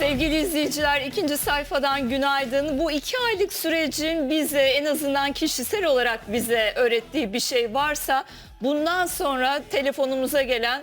Sevgili izleyiciler ikinci sayfadan günaydın. Bu iki aylık sürecin bize en azından kişisel olarak bize öğrettiği bir şey varsa bundan sonra telefonumuza gelen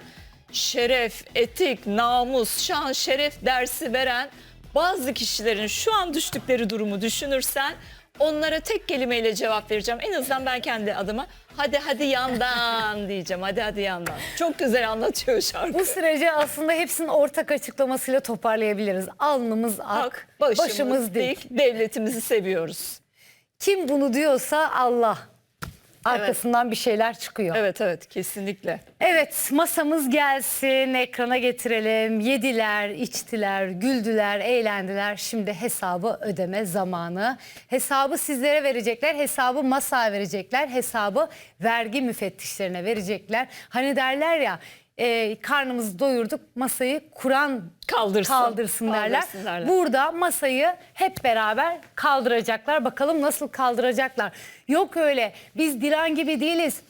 şeref, etik, namus, şan, şeref dersi veren bazı kişilerin şu an düştükleri durumu düşünürsen onlara tek kelimeyle cevap vereceğim. En azından ben kendi adıma hadi hadi yandan diyeceğim. Hadi hadi yandan. Çok güzel anlatıyor şarkı. Bu süreci aslında hepsinin ortak açıklamasıyla toparlayabiliriz. Alnımız ak, Hak, başımız, başımız, dik. dik, devletimizi seviyoruz. Kim bunu diyorsa Allah. Arkasından bir şeyler çıkıyor. Evet. Evet evet kesinlikle. masamız gelsin, ekrana getirelim. Yediler, içtiler, güldüler, eğlendiler. Şimdi hesabı ödeme zamanı. Hesabı sizlere verecekler, hesabı masaya verecekler, hesabı vergi müfettişlerine verecekler. Hani derler ya, e, karnımızı doyurduk, masayı kuran Kaldırsın. kaldırsın derler. Kaldırsın derler. Burada masayı hep beraber kaldıracaklar. Bakalım nasıl kaldıracaklar. Yok öyle biz Dilan gibi değiliz.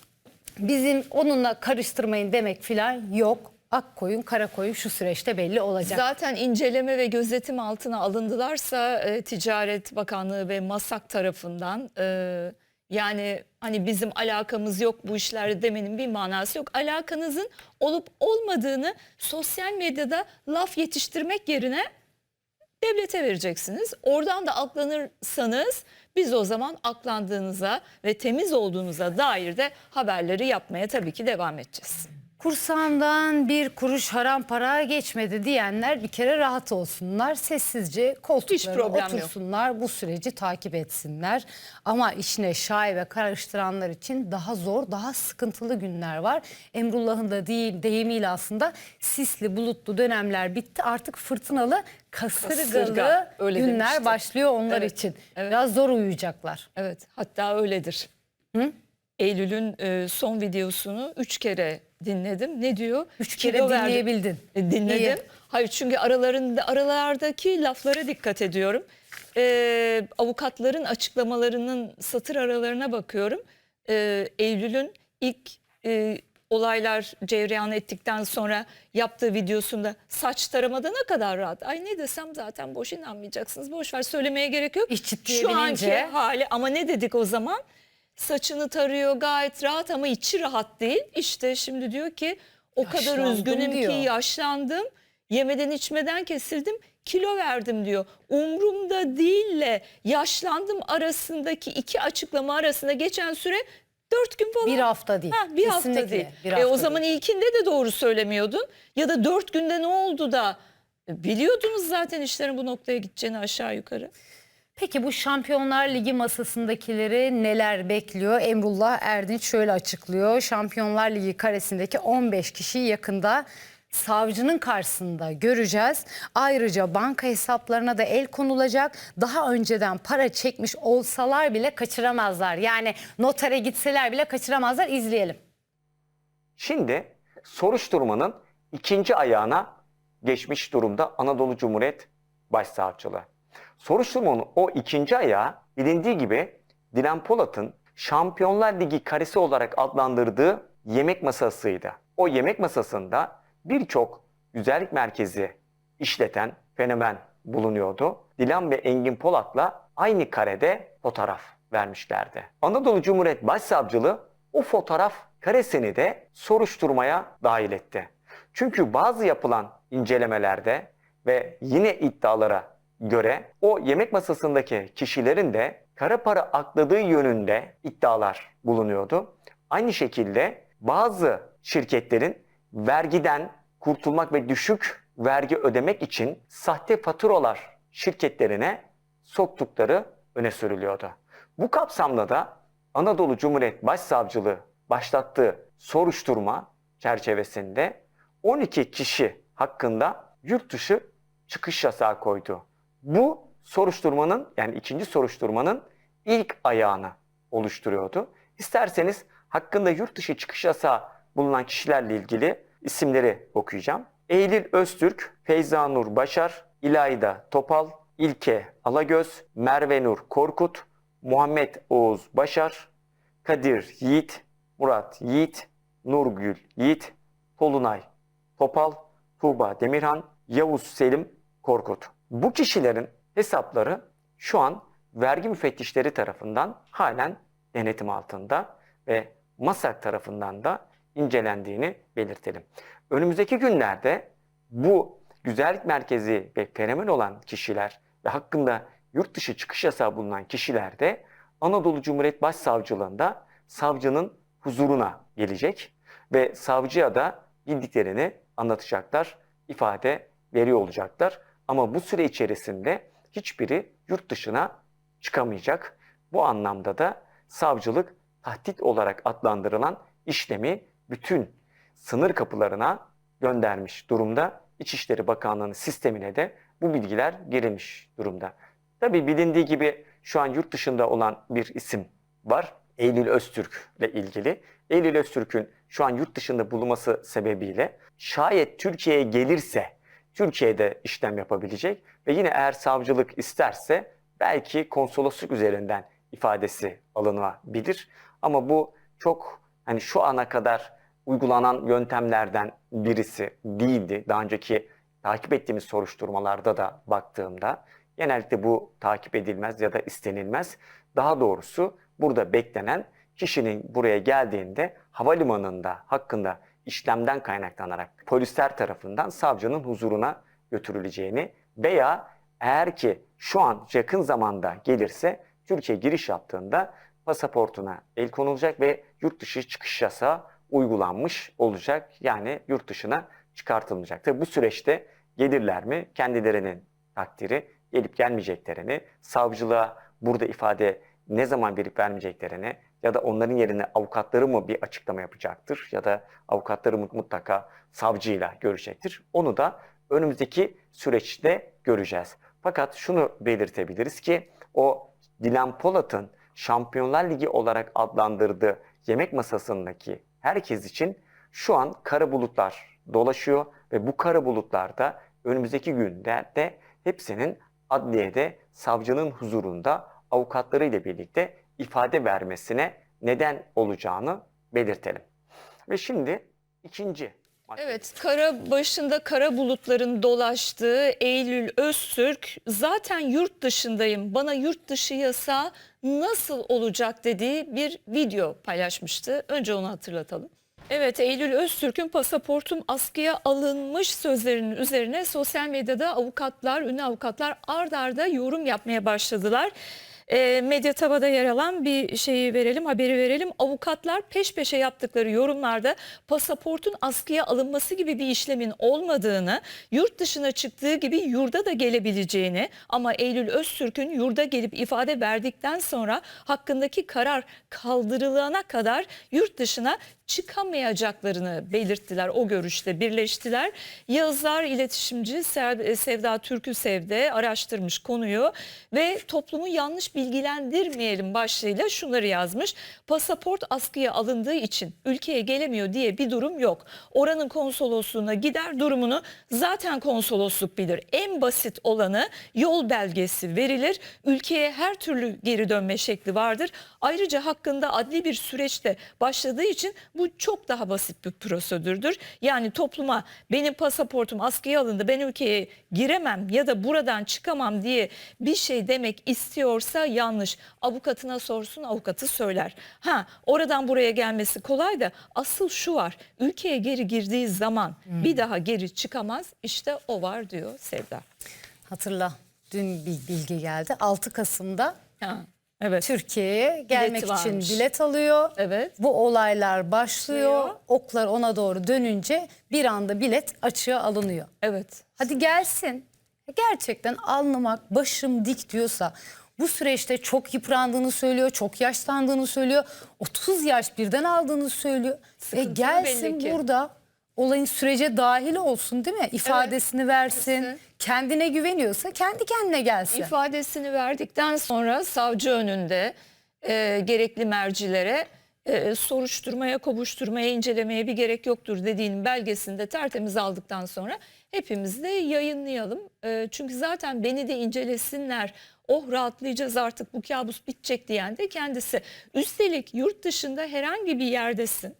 Bizim onunla karıştırmayın demek filan yok. Ak koyun kara koyun şu süreçte belli olacak. Zaten inceleme ve gözetim altına alındılarsa e, Ticaret Bakanlığı ve MASAK tarafından e, yani hani bizim alakamız yok bu işlerde demenin bir manası yok. Alakanızın olup olmadığını sosyal medyada laf yetiştirmek yerine devlete vereceksiniz. Oradan da aklanırsanız biz o zaman aklandığınıza ve temiz olduğunuza dair de haberleri yapmaya tabii ki devam edeceğiz. Kursağımdan bir kuruş haram para geçmedi diyenler bir kere rahat olsunlar. Sessizce koltuklarına problem yok. otursunlar. Bu süreci takip etsinler. Ama içine şay ve karıştıranlar için daha zor, daha sıkıntılı günler var. Emrullah'ın da değil, deyimiyle aslında sisli, bulutlu dönemler bitti. Artık fırtınalı, kasırgalı Kasırga, öyle günler demişti. başlıyor onlar Evet, için. evet. Biraz zor uyuyacaklar. Evet hatta öyledir. Eylül'ün e, son videosunu üç kere dinledim. Ne diyor? Üç kere Kilo dinleyebildin. E, dinledim. İyi. Hayır çünkü aralarında aralardaki laflara dikkat ediyorum. E, avukatların açıklamalarının satır aralarına bakıyorum. E, Eylül'ün ilk e, olaylar cereyan ettikten sonra yaptığı videosunda saç taramada ne kadar rahat. Ay ne desem zaten boş inanmayacaksınız. Boş ver söylemeye gerek yok. İş Şu anki hali ama ne dedik o zaman? Saçını tarıyor gayet rahat ama içi rahat değil. İşte şimdi diyor ki o kadar Yaşlandım üzgünüm diyor. ki yaşlandım. Yemeden içmeden kesildim. Kilo verdim diyor. Umrumda değille yaşlandım arasındaki iki açıklama arasında geçen süre dört gün falan. Bir hafta değil. Ha, bir hafta Kesinlikle değil. bir e, hafta o zaman ilkinde de doğru söylemiyordun. Ya da dört günde ne oldu da E, biliyordunuz zaten işlerin bu noktaya gideceğini aşağı yukarı. Peki bu Şampiyonlar Ligi masasındakileri neler bekliyor? Emrullah Erdinç şöyle açıklıyor. Şampiyonlar Ligi karesindeki 15 kişiyi yakında savcının karşısında göreceğiz. Ayrıca banka hesaplarına da el konulacak. Daha önceden para çekmiş olsalar bile kaçıramazlar. Yani notere gitseler bile kaçıramazlar. İzleyelim. Şimdi soruşturmanın ikinci ayağına geçmiş durumda Anadolu Cumhuriyet Başsavcılığı. Soruşturmanın o ikinci ayağı bilindiği gibi Dilan Polat'ın Şampiyonlar Ligi karesi olarak adlandırdığı yemek masasıydı. O yemek masasında birçok güzellik merkezi işleten fenomen bulunuyordu. Dilan ve Engin Polat'la aynı karede fotoğraf vermişlerdi. Anadolu Cumhuriyet Başsavcılığı o fotoğraf karesini de soruşturmaya dahil etti. Çünkü bazı yapılan incelemelerde ve yine iddialara göre o yemek masasındaki kişilerin de kara para akladığı yönünde iddialar bulunuyordu. Aynı şekilde bazı şirketlerin vergiden kurtulmak ve düşük vergi ödemek için sahte faturalar şirketlerine soktukları öne sürülüyordu. Bu kapsamda da Anadolu Cumhuriyet Başsavcılığı başlattığı soruşturma çerçevesinde 12 kişi hakkında yurt dışı çıkış yasağı koydu. Bu soruşturmanın yani ikinci soruşturmanın ilk ayağını oluşturuyordu. İsterseniz hakkında yurt dışı çıkış yasağı bulunan kişilerle ilgili isimleri okuyacağım. Eylül Öztürk, Feyza Nur Başar, İlayda Topal, İlke Alagöz, Merve Nur Korkut, Muhammed Oğuz Başar, Kadir Yiğit, Murat Yiğit, Nurgül Yiğit, Tolunay Topal, Tuğba Demirhan, Yavuz Selim Korkut. Bu kişilerin hesapları şu an vergi müfettişleri tarafından halen denetim altında ve MASAK tarafından da incelendiğini belirtelim. Önümüzdeki günlerde bu güzellik merkezi ve fenomen olan kişiler ve hakkında yurt dışı çıkış yasağı bulunan kişiler de Anadolu Cumhuriyet Başsavcılığında savcının huzuruna gelecek ve savcıya da bildiklerini anlatacaklar, ifade veriyor olacaklar. Ama bu süre içerisinde hiçbiri yurt dışına çıkamayacak. Bu anlamda da savcılık tahdit olarak adlandırılan işlemi bütün sınır kapılarına göndermiş durumda. İçişleri Bakanlığı'nın sistemine de bu bilgiler girilmiş durumda. Tabii bilindiği gibi şu an yurt dışında olan bir isim var. Eylül Öztürk ile ilgili. Eylül Öztürk'ün şu an yurt dışında bulunması sebebiyle şayet Türkiye'ye gelirse Türkiye'de işlem yapabilecek ve yine eğer savcılık isterse belki konsolosluk üzerinden ifadesi alınabilir. Ama bu çok hani şu ana kadar uygulanan yöntemlerden birisi değildi. Daha önceki takip ettiğimiz soruşturmalarda da baktığımda genellikle bu takip edilmez ya da istenilmez. Daha doğrusu burada beklenen kişinin buraya geldiğinde havalimanında hakkında işlemden kaynaklanarak polisler tarafından savcının huzuruna götürüleceğini veya eğer ki şu an yakın zamanda gelirse Türkiye giriş yaptığında pasaportuna el konulacak ve yurt dışı çıkış yasağı uygulanmış olacak. Yani yurt dışına çıkartılmayacak. Tabi bu süreçte gelirler mi kendilerinin takdiri gelip gelmeyeceklerini, savcılığa burada ifade ne zaman verip vermeyeceklerini ya da onların yerine avukatları mı bir açıklama yapacaktır ya da avukatları mutlaka savcıyla görüşecektir. Onu da önümüzdeki süreçte göreceğiz. Fakat şunu belirtebiliriz ki o Dilan Polat'ın Şampiyonlar Ligi olarak adlandırdığı yemek masasındaki herkes için şu an kara bulutlar dolaşıyor ve bu kara bulutlarda önümüzdeki günlerde hepsinin adliyede savcının huzurunda avukatlarıyla birlikte ifade vermesine neden olacağını belirtelim. Ve şimdi ikinci. Evet, kara başında kara bulutların dolaştığı Eylül Öztürk zaten yurt dışındayım. Bana yurt dışı yasağı nasıl olacak dediği bir video paylaşmıştı. Önce onu hatırlatalım. Evet, Eylül Öztürk'ün pasaportum askıya alınmış sözlerinin üzerine sosyal medyada avukatlar, ünlü avukatlar ard arda yorum yapmaya başladılar. E, Medyataba'da yer alan bir şeyi verelim, haberi verelim. Avukatlar peş peşe yaptıkları yorumlarda pasaportun askıya alınması gibi bir işlemin olmadığını, yurt dışına çıktığı gibi yurda da gelebileceğini ama Eylül Öztürk'ün yurda gelip ifade verdikten sonra hakkındaki karar kaldırılana kadar yurt dışına çıkamayacaklarını belirttiler. O görüşte birleştiler. Yazar, iletişimci Sev- Sevda Türkü Sevde araştırmış konuyu ve toplumu yanlış bilgilendirmeyelim başlığıyla şunları yazmış. Pasaport askıya alındığı için ülkeye gelemiyor diye bir durum yok. Oranın konsolosluğuna gider durumunu zaten konsolosluk bilir. En basit olanı yol belgesi verilir. Ülkeye her türlü geri dönme şekli vardır. Ayrıca hakkında adli bir süreçte başladığı için bu çok daha basit bir prosedürdür. Yani topluma benim pasaportum askıya alındı ben ülkeye giremem ya da buradan çıkamam diye bir şey demek istiyorsa yanlış. Avukatına sorsun avukatı söyler. Ha oradan buraya gelmesi kolay da asıl şu var. Ülkeye geri girdiği zaman bir daha geri çıkamaz. İşte o var diyor Sevda. Hatırla dün bir bilgi geldi. 6 Kasım'da Ha, evet. Türkiye'ye gelmek için varmış. bilet alıyor. Evet. Bu olaylar başlıyor. Başlıyor. Oklar ona doğru dönünce bir anda bilet açığa alınıyor. Evet. Hadi gelsin. Gerçekten alnımak başım dik diyorsa bu süreçte çok yıprandığını söylüyor, çok yaşlandığını söylüyor. 30 yaş birden aldığını söylüyor. E Sıkıntılı gelsin burada olayın sürece dahil olsun değil mi? İfadesini versin. Versin. Kendine güveniyorsa kendi kendine gelsin. İfadesini verdikten sonra savcı önünde e, gerekli mercilere e, soruşturmaya, kovuşturmaya, incelemeye bir gerek yoktur dediğinin belgesini de tertemiz aldıktan sonra hepimiz de yayınlayalım. E, çünkü zaten beni de incelesinler. Oh rahatlayacağız artık bu kabus bitecek diyen de kendisi. Üstelik yurt dışında herhangi bir yerdesin.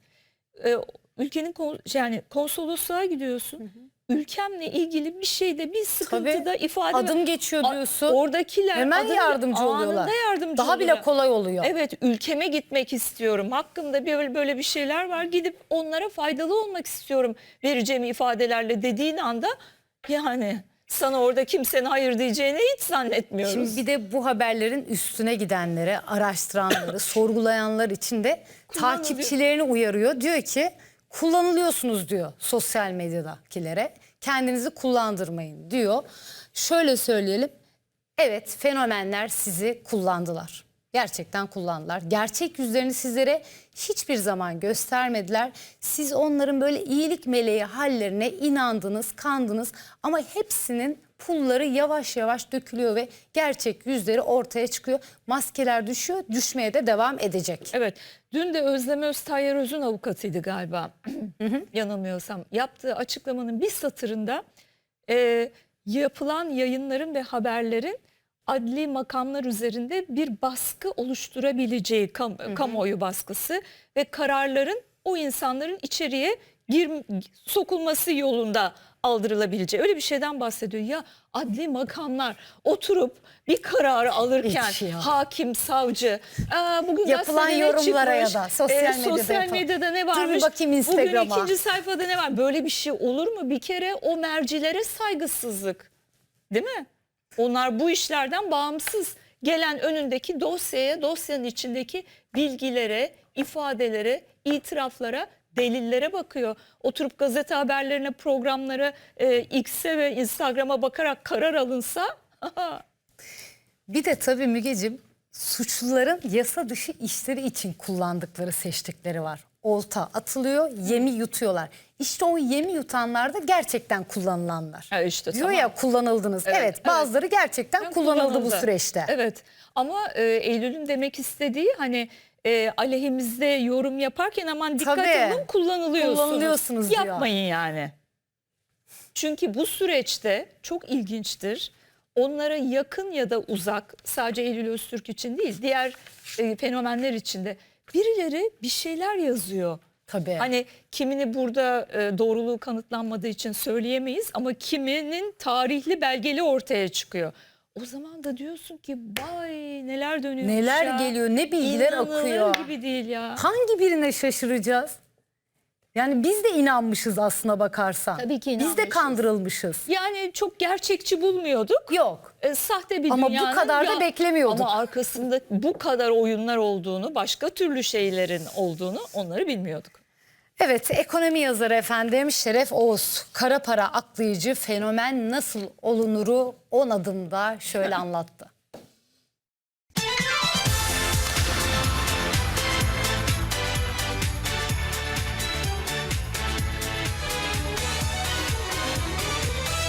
E, ülkenin yani konsolosluğa gidiyorsun. Ülkemle ilgili bir şeyde bir sıkıntıda ifade Adım geçiyor diyorsun. Oradakiler Hemen adım- yardımcı oluyorlar. Yardımcı Daha bile oluyorlar. kolay oluyor. Evet ülkeme gitmek istiyorum. Hakkımda böyle böyle bir şeyler var. Gidip onlara faydalı olmak istiyorum. Vereceğim ifadelerle dediğin anda yani sana orada kimsenin hayır diyeceğini hiç zannetmiyoruz. Şimdi bir de bu haberlerin üstüne gidenlere, araştıranları, sorgulayanlar için de takipçilerini uyarıyor. Diyor ki kullanılıyorsunuz diyor sosyal medyadakilere. Kendinizi kullandırmayın diyor. Şöyle söyleyelim. Evet fenomenler sizi kullandılar. Gerçekten kullandılar. Gerçek yüzlerini sizlere hiçbir zaman göstermediler. Siz onların böyle iyilik meleği hallerine inandınız, kandınız ama hepsinin pulları yavaş yavaş dökülüyor ve gerçek yüzleri ortaya çıkıyor. Maskeler düşüyor, düşmeye de devam edecek. Evet. Dün de Özlem Öztayyar Öz'ün avukatıydı galiba. Yanılmıyorsam. Yaptığı açıklamanın bir satırında e, yapılan yayınların ve haberlerin adli makamlar üzerinde bir baskı oluşturabileceği kam- kamuoyu baskısı ve kararların o insanların içeriye gir sokulması yolunda aldırılabileceği öyle bir şeyden bahsediyor. Ya adli makamlar oturup bir kararı alırken Hiç ya. hakim, savcı, aa, bugün Yapılan yorumlara çıkmış? ya da sosyal Ee, medyada sosyal yapalım. medyada ne Dur bir varmış? bakayım Bugün Instagram'a. ikinci sayfada ne var? Böyle bir şey olur mu? Bir kere o mercilere saygısızlık. Değil mi? Onlar bu işlerden bağımsız. Gelen önündeki dosyaya, dosyanın içindeki bilgilere, ifadelere, itiraflara, delillere bakıyor. Oturup gazete haberlerine, programlara, e, X'e ve Instagram'a bakarak karar alınsa Bir de tabii Mügecim suçluların yasa dışı işleri için kullandıkları seçtikleri var. Olta atılıyor, yemi yutuyorlar. İşte o yemi yutanlar da gerçekten kullanılanlar. Ha işte Diyor tamam. ya kullanıldınız. Evet, Evet, bazıları gerçekten kullanıldı, bu süreçte. Evet ama e, Eylül'ün demek istediği hani e, aleyhimizde yorum yaparken aman dikkat Tabii. alın kullanılıyorsunuz. Kullanılıyorsunuz diyor. Yapmayın yani. Çünkü bu süreçte çok ilginçtir. Onlara yakın ya da uzak sadece Eylül Öztürk için değil diğer e, fenomenler için de birileri bir şeyler yazıyor. Tabii. Hani kimini burada e, doğruluğu kanıtlanmadığı için söyleyemeyiz ama kiminin tarihli belgeli ortaya çıkıyor. O zaman da diyorsun ki vay neler dönüyor. Neler geliyor, ne bilgiler akıyor. gibi değil ya. Hangi birine şaşıracağız? Yani biz de inanmışız aslına bakarsan. Tabii ki Biz de inanmışız. kandırılmışız. Yani çok gerçekçi bulmuyorduk. Yok. E, sahte bir Ama bu dünyanın kadar da beklemiyorduk. Ama arkasında bu kadar oyunlar olduğunu, başka türlü şeylerin olduğunu onları bilmiyorduk. Evet, ekonomi yazarı efendim Şeref Oğuz. Kara para aklayıcı fenomen nasıl olunuru 10 adımda şöyle anlattı.